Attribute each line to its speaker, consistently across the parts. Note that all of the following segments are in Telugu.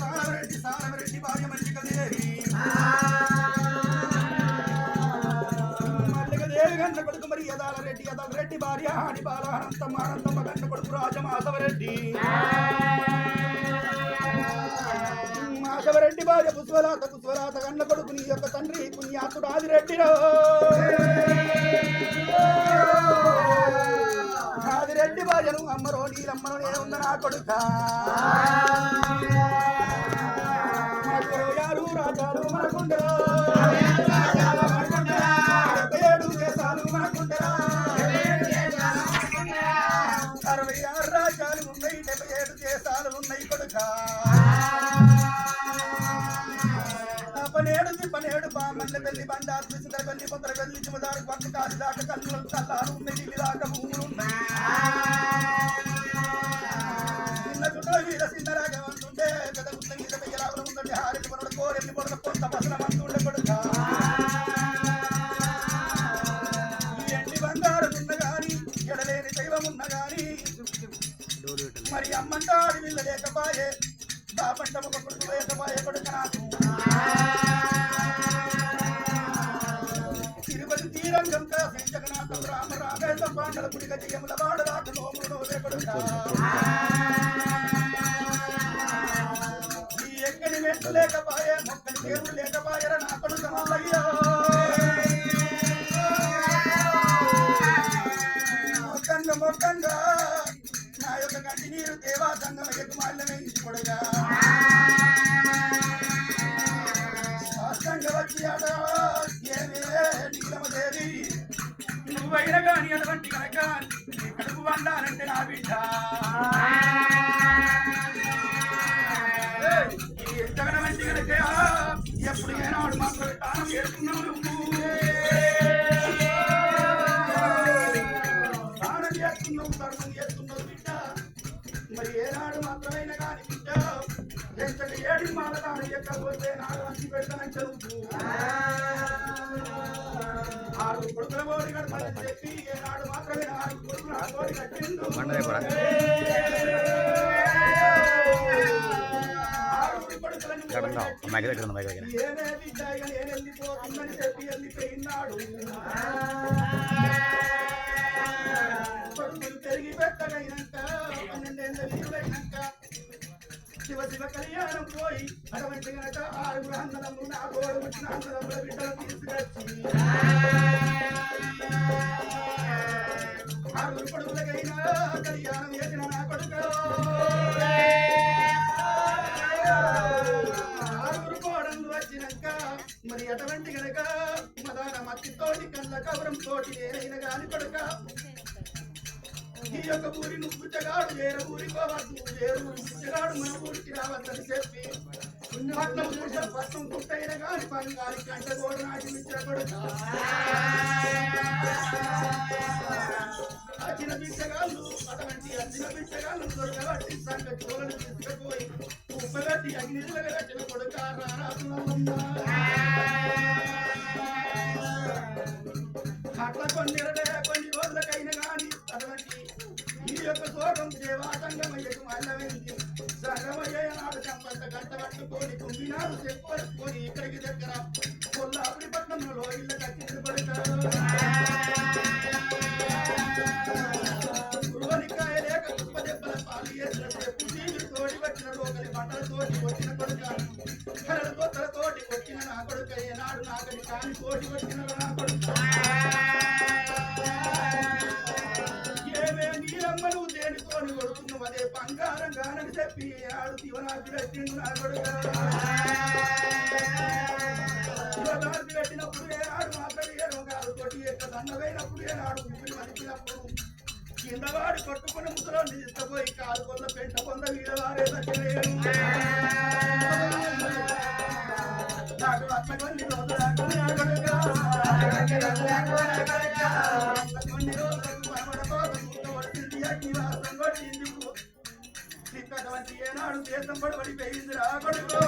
Speaker 1: సారవరెడ్డి సారవరెడ్డి భార్య మల్లికదేవి. మల్లికదేవి గంట కొడుకు మరి యదాల రెడ్డి యదాల రెడ్డి భార్య ఆడి బాల అనంతమ్మ అనంతమ్మ గంట కొడుకు రాజమాధవరెడ్డి. మాధవరెడ్డి భార్య పుష్పలాత పుష్పలాత గండ్ల కొడుకు నీ యొక్క తండ్రి పుణ్యాతుడు ఆదిరెడ్డిరో ఆదిరెడ్డి భార్యను అమ్మరో నీలమ్మరో నేను ఉన్న నా కొడుక. రాజాలు మనకుండరా ఏడు దేశాలు మనకుండరా అరవై ఆరు రాజ్యాలు ఉన్నాయి డెబ్బై ఏడు దేశాలు ఉన్నాయి కొడుక. పనేడు పనేడు బామల్ల పెళ్ళి బండారు చూసిన పెళ్ళి పొందర పెళ్ళి చిమదారు పక్క కాదు దాకా కళ్ళు కల్లాలు ఉన్నాయి దాకా భూములు ఉన్నాయి తిరుపతి తీరంగం కాసి జగన్నాథం రామ రామేశ పాండల పుడిగ జయముల ధర్మం చేస్తున్నావు బిడ్డ. మరి ఏనాడు మాత్రమైనా కానీ బిడ్డ ఎంతటి ఏడు మాట దానం ఎక్కకపోతే నాడు అంచి పెడతానని చదువు ఆరు కొడుకుల బోడి గడపని చెప్పి ఏనాడు మాత్రమే ఆరు కొడుకుల బోడి కట్టిండు.
Speaker 2: మైక్ దగ్గర మైక్ దగ్గర.
Speaker 1: ఏమే బిడ్డ నేను వెళ్ళిపోతుందని చెప్పి వెళ్ళిపోయినాడు కొడుకులు పెరిగి పన్నెండేళ్ళ వీరులైనాక శివ శివ కళ్యాణం పోయి అటువంటి గనక ఆరుగురు అన్నదమ్ములు నా గోడు వచ్చిన అన్నదమ్ముల బిడ్డలు తీసుకొచ్చి. ఆరుగురు కొడుకులకైనా కళ్యాణం చేసిన నా కొడుకు. ఆరుగురు కోడళ్ళు వచ్చినాక మరి అటువంటి గనక మదాన మట్టితోటి కళ్ళ కవరం తోటి ఏదైనా గాని కొడుక. ఈ యొక్క ఊరి నువ్వు పుచ్చగాడు వేరే ఊరికి పోవద్దు వేరు పుచ్చగాడు మన ఊరికి రావద్దని చెప్పి పట్నం చూసే పట్నం పుట్టైన గాని బంగారి కంట గోడ నాటి మిత్ర అచ్చిన బిచ్చగాళ్ళు అటువంటి అచ్చిన బిచ్చగాళ్ళు దొరకబట్టి సంగ చోళను తీసుకుపోయి ఉప్పగట్టి అగ్నిలుగా కట్టిన కొడుక అట్లా కొన్ని యొక్క దేవాతంగమయ్యకు మల్లవెంది? సంగమయ్య నాడు సంపంత గంట కట్టుకొని కుంగినాడు చెప్పుకొని ఇక్కడికి దగ్గర. కొల్లాపురి పట్టణంలో ఇళ్ళ కట్టి పడతారు. గురువనికాయ లేక కుప్ప దెబ్బల పాలు చేసిన చెప్పు తోడి వచ్చిన లోకలి తోటి వచ్చిన కొడుక కలలతో తలతోటి వచ్చిన నా కొడుక ఏనాడు నాకని కాని తోటి వచ్చిన ఆడు పెట్టిండు నా కొడుక శివనాథి పెట్టినప్పుడు ఏనాడు మాత్రం కాదు తోటి యొక్క దండమైనప్పుడు ఏనాడు ఊపిరి మలిపినప్పుడు కిందవాడు కొట్టుకున్న ముసలో తీసుకుపోయి కాలు కొల్ల పెంట పొంద వీడవారే దక్కలేను నాకు అట్ల కొన్ని రోజులు కొన్ని ఇక్కడవంటి ఏనాడు దేశం పడబడిపోయింది రా కొడుకో.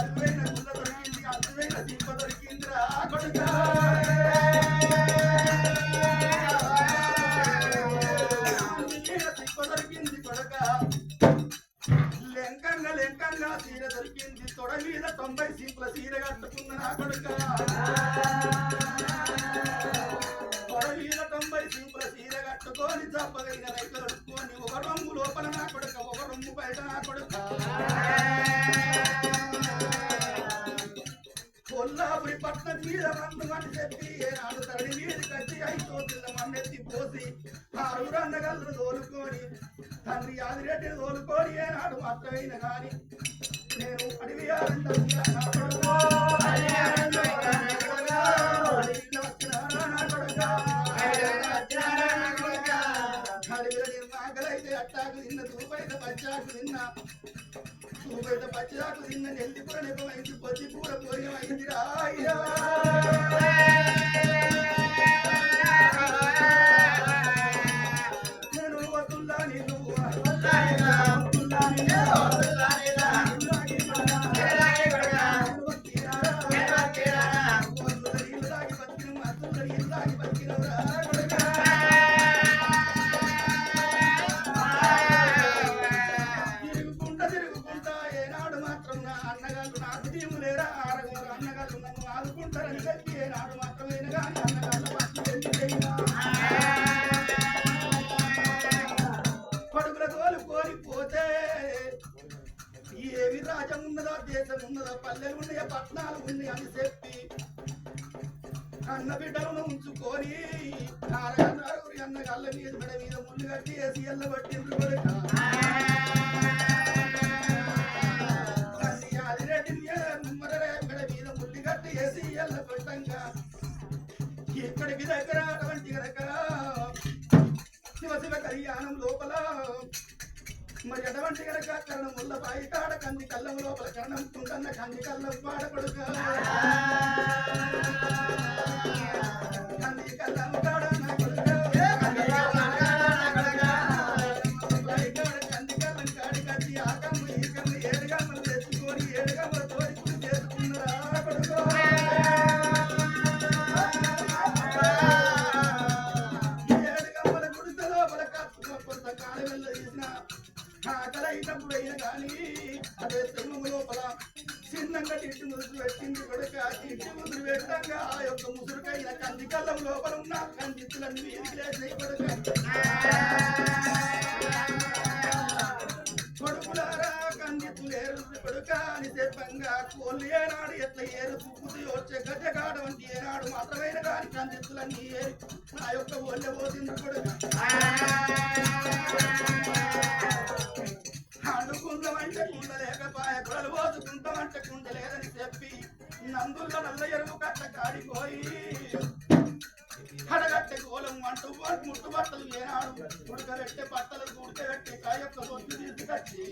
Speaker 1: al rey. కొల్లాపురి పట్నం మీద మందు చెప్పి ఏనాడు తడి మీద కట్టి ఐదో మన్నెత్తి పోసి ఆరుగురన్నగల్లు తోలుకొని తండ్రి ఆదిరెడ్డిని తోలుకొని ఏనాడు మాత్రమైన కానీ నేను అడివి నాగలైతే అట్టాకు నిన్న తూపైన పచ్చాకు నిన్న. తిన్నా తూపైతే పచ్చాకు తిన్న నెల్లి కూర నెప్పమైంది పొద్దు కూర పోయమైంది పల్లెలు ఉన్నాయా పట్నాలు ఉన్నాయి అని చెప్పి అన్న బిడ్డలను ఉంచుకొని నారగన్నారు అన్న గల్ల మీద మెడ మీద ముళ్ళు కట్టి వేసి ఎల్ల పట్టిండ్రు కొడుక. తల్లి మెడ మీద ముళ్ళు కట్టి వేసి ఎల్ల ఇక్కడికి దగ్గర అటువంటి దగ్గర? శివ శివ కళ్యాణం లోపల మరి ఎటువంటి గనక కరణం వల్ల బయటాడ కంది కళ్ళం లోపల కరణం కుందన్న కంది కళ్ళం పాడపడుక. కంది కళ్ళం ఆకలైనప్పుడు అయిన కానీ అదే సింహము లోపల చిన్నంగా తిట్టి ముసురు పెట్టింది కొడుక తిట్టి ముసురు పెట్టంగా ఆ యొక్క ముసురుకైన కంది కళ్ళం లోపల ఉన్న కందిత్తులన్నీ వీరికి లేచినాయి కొడుక కొడుకులారా కందిత్తులేరు కొడుక అని చెప్పంగా కోళ్ళు ఏనాడు ఎట్ల ఏరు పువ్వుతూ వచ్చే గడ్డ కాడ వంటి ఏనాడు మాత్రమైన కాని కందిత్తులన్నీ ఏరి నా యొక్క ఒళ్ళె పోతుంది కొడుక అనుకుందామంటే కుండ లేకపాయ కొడలు పోసుకుంటామంటే కుండ లేదని చెప్పి నందుల్లో నల్ల ఎరువు కట్ట కాడిపోయి అడగట్టే గోలం అంటూ ముట్టు బట్టలు ఏనాడు ఉడకబెట్టే బట్టలు ఉడకబెట్టి కాయొక్క రొట్టు తీసుకొచ్చి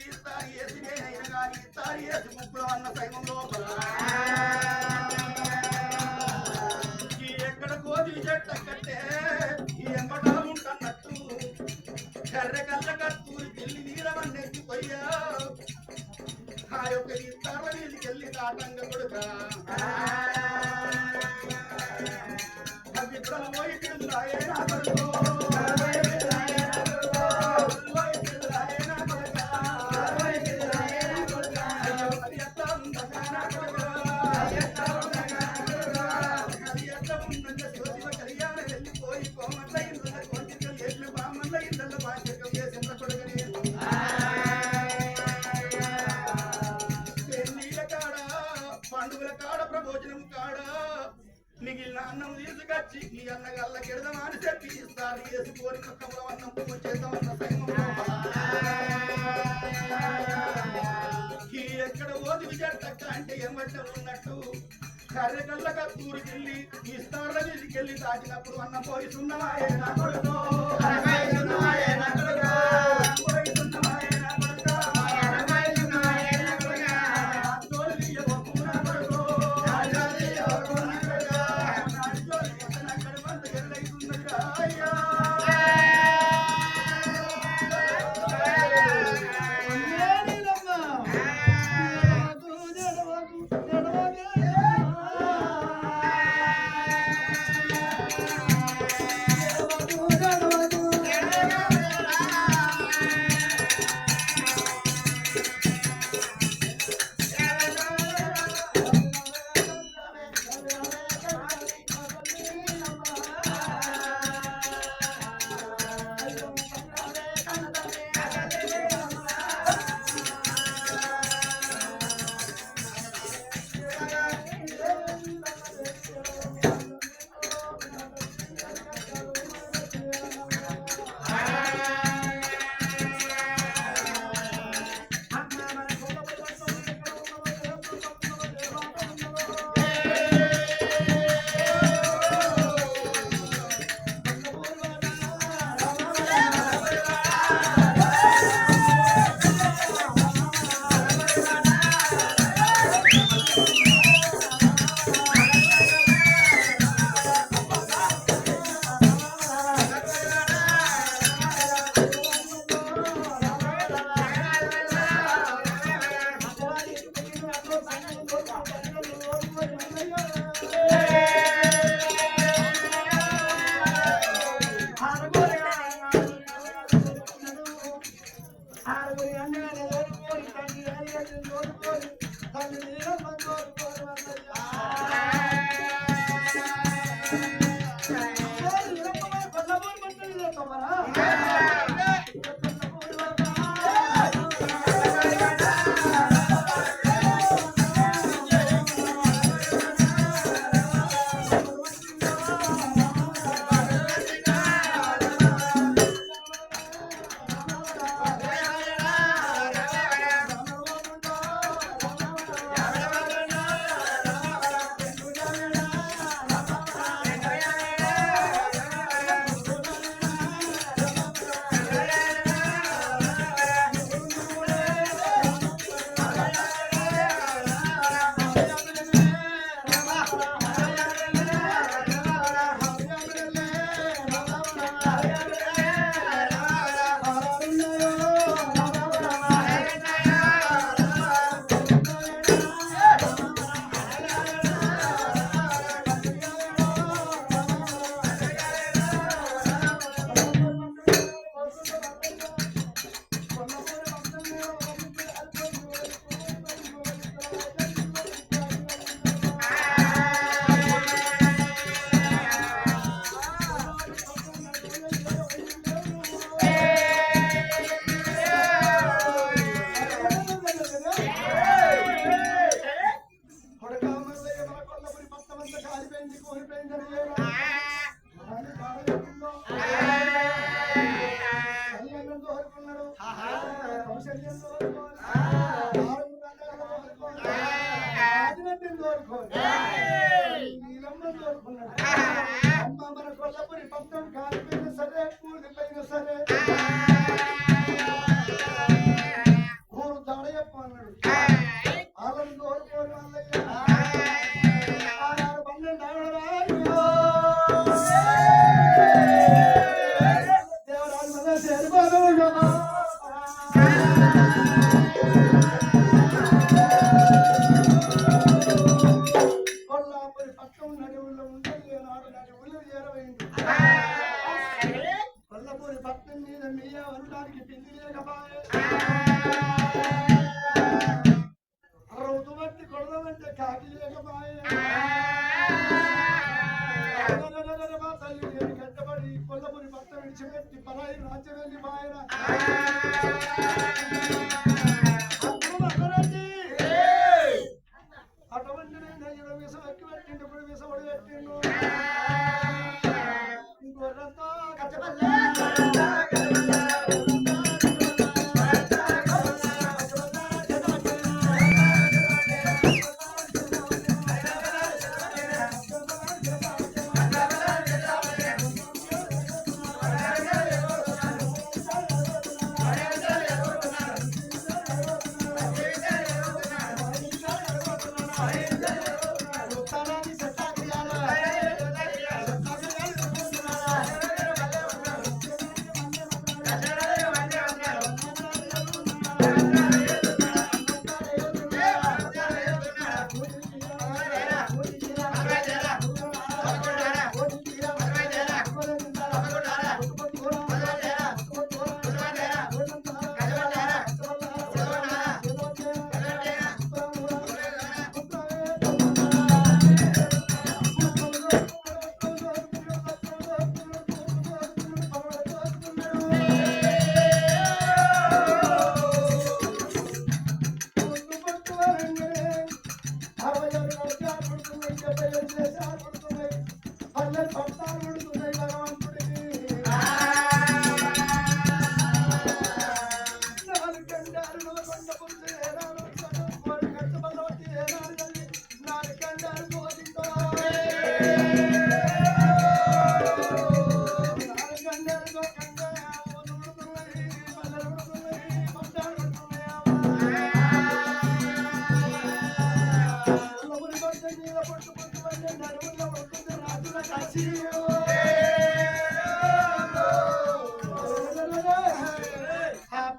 Speaker 1: యొక్క తండ్రికి ఇస్తారు వేసి నేనైనా కానీ ఇస్తారు వేసి ముక్కులో అన్న సైవం లోపల. ఎక్కడ కోతి చెట్ట కట్టే ఈ ఎంబటా ఉంటన్నట్టు కర్రె కళ్ళ కత్తూరి ఎత్తిపోయా ఆ యొక్క ఇస్తార తాటంగ కొడుక. పోయి
Speaker 2: చెప్పి ఇస్తారు వేసుకొని పువ్వు చేద్దామన్న ఈ ఎక్కడ ఓది విజట్టక్క అంటే ఏమంట ఉన్నట్టు కర్రెకల్ల కత్తూరుకెళ్ళి ఈ స్థాన మీదకెళ్ళి దాటినప్పుడు అన్న పోయి నా కొడుకు పోయిస్తున్నాయే నా కొడుకో మీరే వరటానికి తిండి లేకపాయే రౌతు బట్టి కొడదామంటే కాకి లేకపాయే తల్లి కట్టబడి కొల్లపురి భర్త విడిచిపెట్టి పరాయి రాజ్యం వెళ్ళి అటువంటి నేను కట్టబల్లే!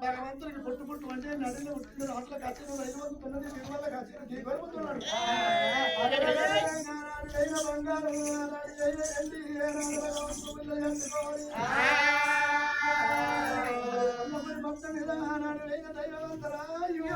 Speaker 2: భగవంతుడికి పుట్టు పుట్టు అంటే నడిలో ఉంటుంది అట్లా కాచిన రైలు వంతున్నది నిర్మల కాచిన నీ గొరుపుతున్నాడు భక్త నిజానాడు దైవంతరాయు